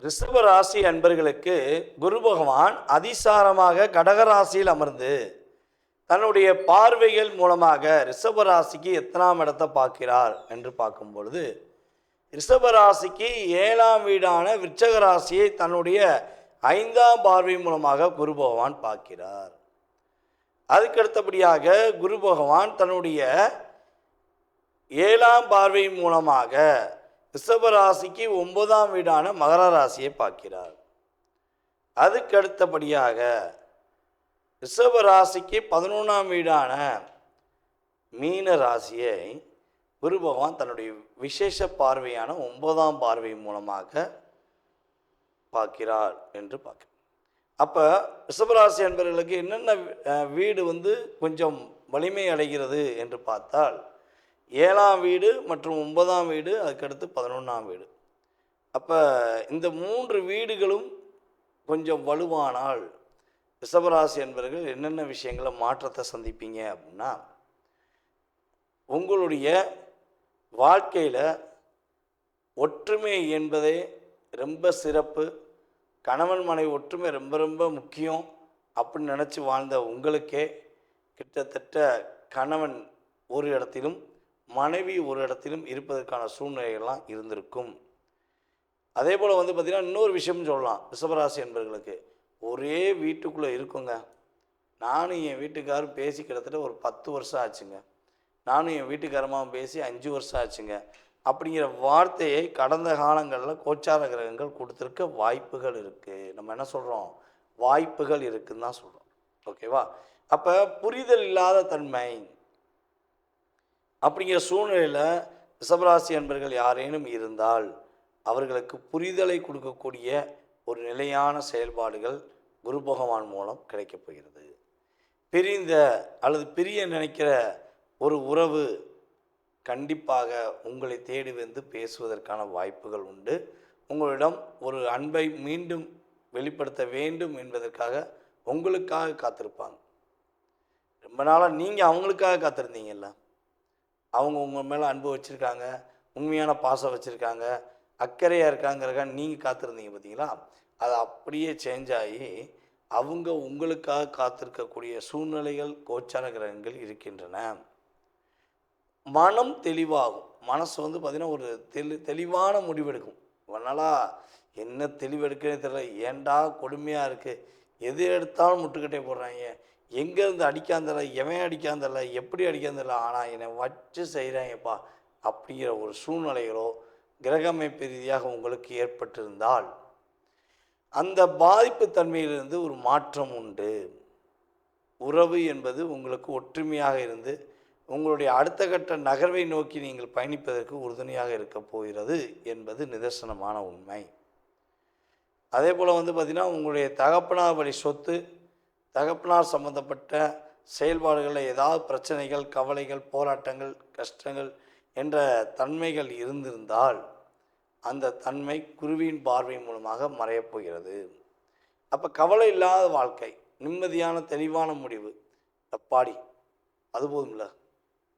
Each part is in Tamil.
ரிஷப ராசி அன்பர்களுக்கு குரு பகவான் அதிசாரமாக கடகராசியில் அமர்ந்து தன்னுடைய பார்வைகள் மூலமாக ரிஷப ராசிக்கு எத்தனாம் இடத்தை பார்க்கிறார் என்று பார்க்கும் பொழுது ரிஷப ராசிக்கு ஏழாம் வீடான விருச்சக ராசியை தன்னுடைய ஐந்தாம் பார்வை மூலமாக குரு பகவான் பார்க்கிறார். அதுக்கடுத்தபடியாக குரு பகவான் தன்னுடைய ஏழாம் பார்வை மூலமாக ரிஷப ராசிக்கு ஒன்பதாம் வீடான மகர ராசியை பார்க்கிறார். அதுக்கடுத்தபடியாக ரிஷப ராசிக்கு பதினொன்றாம் வீடான மீன ராசியை குரு பகவான் தன்னுடைய விசேஷ பார்வையான ஒன்பதாம் பார்வை மூலமாக பார்க்கிறார் என்று பார்க்க. அப்போ ரிஷபராசி என்பவர்களுக்கு என்னென்ன வீடு வந்து கொஞ்சம் வலிமை அடைகிறது என்று பார்த்தால் ஏழாம் வீடு மற்றும் ஒன்பதாம் வீடு அதுக்கடுத்து பதினொன்றாம் வீடு. அப்போ இந்த மூன்று வீடுகளும் கொஞ்சம் வலுவானால் ரிஷபராசி என்பவர்கள் என்னென்ன விஷயங்களை மாற்றத்தை சந்திப்பீங்க அப்படின்னா உங்களுடைய வாழ்க்கையில் ஒற்றுமை என்பதே ரொம்ப சிறப்பு. கணவன் மனை ஒற்றுமை ரொம்ப ரொம்ப முக்கியம் அப்படின்னு நினச்சி வாழ்ந்த உங்களுக்கே கிட்டத்தட்ட கணவன் ஒரு இடத்திலும் மனைவி ஒரு இடத்திலும் இருப்பதற்கான சூழ்நிலைகள்லாம் இருந்திருக்கும். அதே போல் வந்து பார்த்திங்கன்னா இன்னொரு விஷயம்னு சொல்லலாம். ரிஷபராசி என்பவர்களுக்கு ஒரே வீட்டுக்குள்ளே இருக்குங்க. நானும் என் வீட்டுக்காரும் பேசி கிட்டத்தட்ட ஒரு பத்து வருஷம் ஆச்சுங்க. நானும் என் வீட்டுக்காரமாகவும் பேசி அஞ்சு வருஷம் ஆச்சுங்க. அப்படிங்கிற வார்த்தையை கடந்த காலங்களில் கோச்சார கிரகங்கள் கொடுத்துருக்க வாய்ப்புகள் இருக்குது நம்ம என்ன சொல்கிறோம் வாய்ப்புகள் இருக்குன்னு தான் சொல்கிறோம் ஓகேவா? அப்போ புரிதல் இல்லாத தன்மை அப்படிங்கிற சூழ்நிலையில் ரிஷபராசி என்பர்கள் யாரேனும் இருந்தால் அவர்களுக்கு புரிதலை கொடுக்கக்கூடிய ஒரு நிலையான செயல்பாடுகள் குரு பகவான் மூலம் கிடைக்கப் போகிறது. பிரிந்த அல்லது பிரிய நினைக்கிற ஒரு உறவு கண்டிப்பாக உங்களை தேடி வந்து பேசுவதற்கான வாய்ப்புகள் உண்டு. உங்களிடம் ஒரு அன்பை மீண்டும் வெளிப்படுத்த வேண்டும் என்பதற்காக உங்களுக்காக காத்திருப்பாங்க. ரொம்ப நாளாக நீங்கள் அவங்களுக்காக காத்திருந்தீங்க. அவங்க உங்கள் மேலே அன்பு வச்சுருக்காங்க உண்மையான பாசம் வச்சுருக்காங்க அக்கறையாக இருக்காங்கிறக்காக நீங்கள் காத்திருந்தீங்க பார்த்தீங்களா அது அப்படியே சேஞ்ச் ஆகி அவங்க உங்களுக்காக காத்திருக்கக்கூடிய சூழ்நிலைகள் கோச்சார கிரகங்கள் இருக்கின்றன. மனம் தெளிவாகும். மனசு வந்து பார்த்திங்கன்னா ஒரு தெளி தெளிவான முடிவெடுக்கும். இவனால என்ன தெளிவெடுக்கன்னு தெரியல. ஏன்டா கொடுமையாக இருக்குது எது எடுத்தாலும் முட்டுக்கட்டை போடுறாங்க. எங்கேருந்து அடிக்காந்தல எவன் அடிக்காந்தல எப்படி அடிக்காந்தல ஆனால் என்னை வச்சு செய்கிறாங்கப்பா அப்படிங்கிற ஒரு சூழ்நிலைகளோ கிரகமைப்பு ரீதியாக உங்களுக்கு ஏற்பட்டிருந்தால் அந்த பாதிப்பு தன்மையிலிருந்து ஒரு மாற்றம் உண்டு. உறவு என்பது உங்களுக்கு ஒற்றுமையாக இருந்து உங்களுடைய அடுத்த கட்ட நகர்வை நோக்கி நீங்கள் பயணிப்பதற்கு உறுதுணையாக இருக்க போகிறது என்பது நிதர்சனமான உண்மை. அதே போல் வந்து பார்த்திங்கன்னா உங்களுடைய தகப்பனார் வழி சொத்து தகப்பனார் சம்பந்தப்பட்ட செயல்பாடுகளில் ஏதாவது பிரச்சனைகள் கவலைகள் போராட்டங்கள் கஷ்டங்கள் என்ற தன்மைகள் இருந்திருந்தால் அந்த தன்மை குருவியின் பார்வை மூலமாக மறையப்போகிறது அப்போ கவலை இல்லாத வாழ்க்கை நிம்மதியான தெளிவான முடிவு. தப்பாடி அது போதும்ல.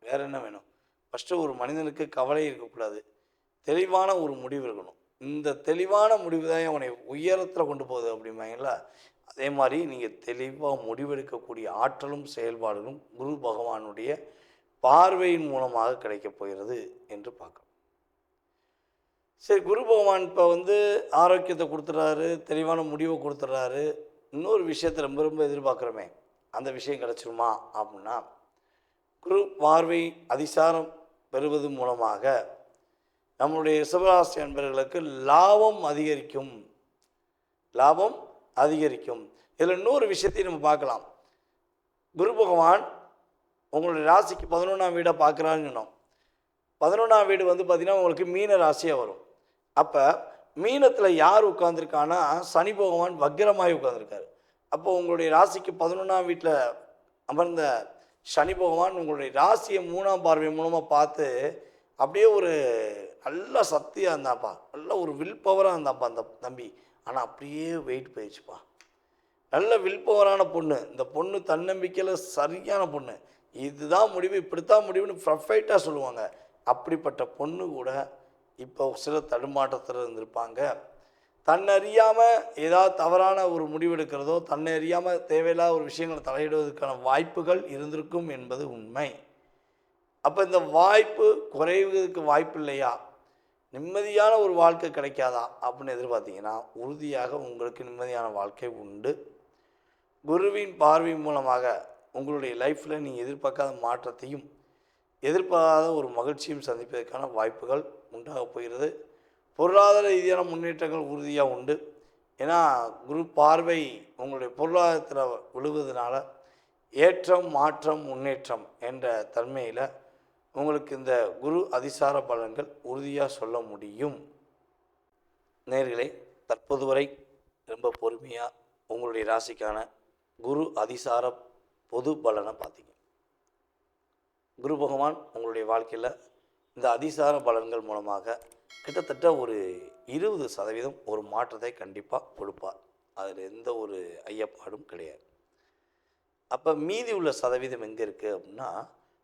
வேற என்ன வேணும்? ஃபஸ்ட்டு ஒரு மனிதனுக்கு கவலை இருக்கக்கூடாது. தெளிவான ஒரு முடிவு இருக்கணும். இந்த தெளிவான முடிவு தான் உன்னை உயரத்தில் கொண்டு போகுது அப்படிம்பாங்களா அதே மாதிரி நீங்கள் தெளிவாக முடிவெடுக்கக்கூடிய ஆற்றலும் செயல்பாடுகளும் குரு பகவானுடைய பார்வையின் மூலமாக கிடைக்கப் போகிறது என்று பார்க்கலாம் சரி குரு பகவான் இப்போ வந்து ஆரோக்கியத்தை கொடுத்துட்றாரு தெளிவான முடிவை கொடுத்துட்றாரு இன்னொரு விஷயத்தை ரொம்ப ரொம்ப எதிர்பார்க்குறோமே. அந்த விஷயம் கிடச்சிருமா அப்படின்னா குரு பார்வை அதிசாரம் பெறுவது மூலமாக நம்மளுடைய சிவராசி அன்பர்களுக்கு லாபம் அதிகரிக்கும். லாபம் அதிகரிக்கும். இதில் இன்னொரு விஷயத்தையும் நம்ம பார்க்கலாம். குரு பகவான் உங்களுடைய ராசிக்கு பதினொன்றாம் வீடாக பார்க்குறான்னு சொன்னோம். பதினொன்றாம் வீடு வந்து பார்த்திங்கன்னா உங்களுக்கு மீன ராசியாக வரும். அப்போ மீனத்தில் யார் உட்காந்துருக்கான்னா சனி பகவான் வக்கிரமாய் உட்காந்துருக்காரு அப்போ உங்களுடைய ராசிக்கு பதினொன்றாம் வீட்டில் அமர்ந்த சனி பகவான் உங்களுடைய ராசியை மூணாம் பார்வை மூலமாக பார்த்து அப்படியே ஒரு நல்ல சக்தியாக இருந்தாப்பா. நல்ல ஒரு வில் பவராக இருந்தாப்பா அந்த தம்பி. ஆனால் அப்படியே வெயிட் போயிடுச்சுப்பா. நல்ல வில் பவரான பொண்ணு. இந்த பொண்ணு தன்னம்பிக்கையில் சரியான பொண்ணு. இதுதான் முடிவு இப்படித்தான் முடிவுன்னு ப்ரஃபைட்டாக சொல்லுவாங்க. அப்படிப்பட்ட பொண்ணு கூட இப்போ சில தடுமாற்றத்தில் இருந்திருப்பாங்க. தன்னறியாமல் ஏதாவது தவறான ஒரு முடிவெடுக்கிறதோ தன்னை அறியாமல் தேவையில்லாத ஒரு விஷயங்களை தலையிடுவதற்கான வாய்ப்புகள் இருந்திருக்கும் என்பது உண்மை. அப்போ இந்த வாய்ப்பு குறைவதற்கு வாய்ப்பு இல்லையா நிம்மதியான ஒரு வாழ்க்கை கிடைக்காதா அப்படின்னு எதிர்பார்த்தீங்கன்னா உறுதியாக உங்களுக்கு நிம்மதியான வாழ்க்கை உண்டு. குருவின் பார்வை மூலமாக உங்களுடைய லைஃப்பில் நீங்கள் எதிர்பார்க்காத மாற்றத்தையும் எதிர்பாராத ஒரு மகிழ்ச்சியும் சந்திப்பதற்கான வாய்ப்புகள் உண்டாக போகிறது. பொருளாதார ரீதியான முன்னேற்றங்கள் உறுதியாக உண்டு. ஏன்னா குரு பார்வை உங்களுடைய பொருளாதாரத்தில் விழுவதனால ஏற்றம் மாற்றம் முன்னேற்றம் என்ற தன்மையில் உங்களுக்கு இந்த குரு அதிசார பலன்கள் உறுதியாக சொல்ல முடியும். நேர்களை தற்போது வரை ரொம்ப பொறுமையாக உங்களுடைய ராசிக்கான குரு அதிசார பொது பலனை பார்த்தீங்க. குரு பகவான் உங்களுடைய வாழ்க்கையில் இந்த அதிசார பலன்கள் மூலமாக கிட்டத்தட்ட ஒரு இருபது சதவீதம் ஒரு மாற்றத்தை கண்டிப்பாக கொடுப்பார். அதில் எந்த ஒரு ஐயப்பாடும் கிடையாது. அப்போ மீதி உள்ள சதவீதம் எங்கே இருக்குது அப்படின்னா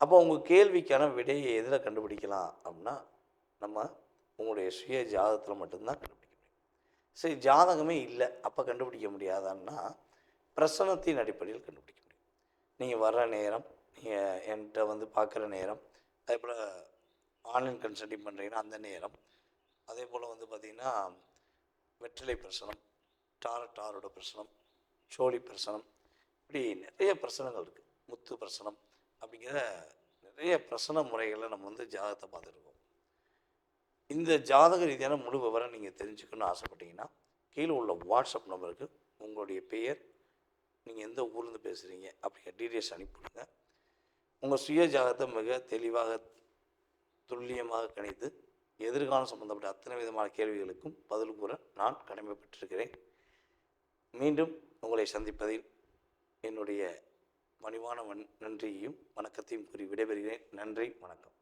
அப்போ உங்கள் கேள்விக்கான விடையை எதில் கண்டுபிடிக்கலாம் அப்படின்னா நம்ம உங்களுடைய சுய ஜாதகத்தில் மட்டும்தான் கண்டுபிடிக்க முடியும். சரி ஜாதகமே இல்லை அப்போ கண்டுபிடிக்க முடியாதான்னா பிரசனத்தின் அடிப்படையில் கண்டுபிடிக்க முடியும். நீங்கள் வர்ற நேரம் நீங்கள் என்கிட்ட வந்து பார்க்குற நேரம் அதே போல் ஆன்லைன் கன்சல்டிங் பண்ணுறீங்கன்னா அந்த நேரம். அதே போல் வந்து பார்த்திங்கன்னா வெற்றிலை பிரசனம் டார டாரோட பிரசனம் சோழி பிரசனம் இப்படி நிறைய பிரசனங்கள் இருக்குது முத்து பிரசனம் அப்படிங்கிற நிறைய பிரசன முறைகளை நம்ம வந்து ஜாதகத்தை பார்த்துருக்கோம் இந்த ஜாதக ரீதியான முழு விவரம் நீங்கள் தெரிஞ்சுக்கணும்னு ஆசைப்பட்டீங்கன்னா கீழே உள்ள வாட்ஸ்அப் நம்பருக்கு உங்களுடைய பெயர் நீங்கள் எந்த ஊர்லேருந்து பேசுகிறீங்க அப்படிங்கிற டீட்டெயில்ஸ் அனுப்பிவிடுங்க. உங்கள் சுய ஜாதகத்தை மிக தெளிவாக துல்லியமாக கணித்து எதிர்காலம் சம்பந்தப்பட்ட அத்தனை விதமான கேள்விகளுக்கும் பதில் கூற நான் கடமைப்பட்டிருக்கிறேன். மீண்டும் உங்களை சந்திப்பதில் என்னுடைய பணிவான வன் நன்றியையும் வணக்கத்தையும் கூறி விடைபெறுகிறேன். நன்றி வணக்கம்.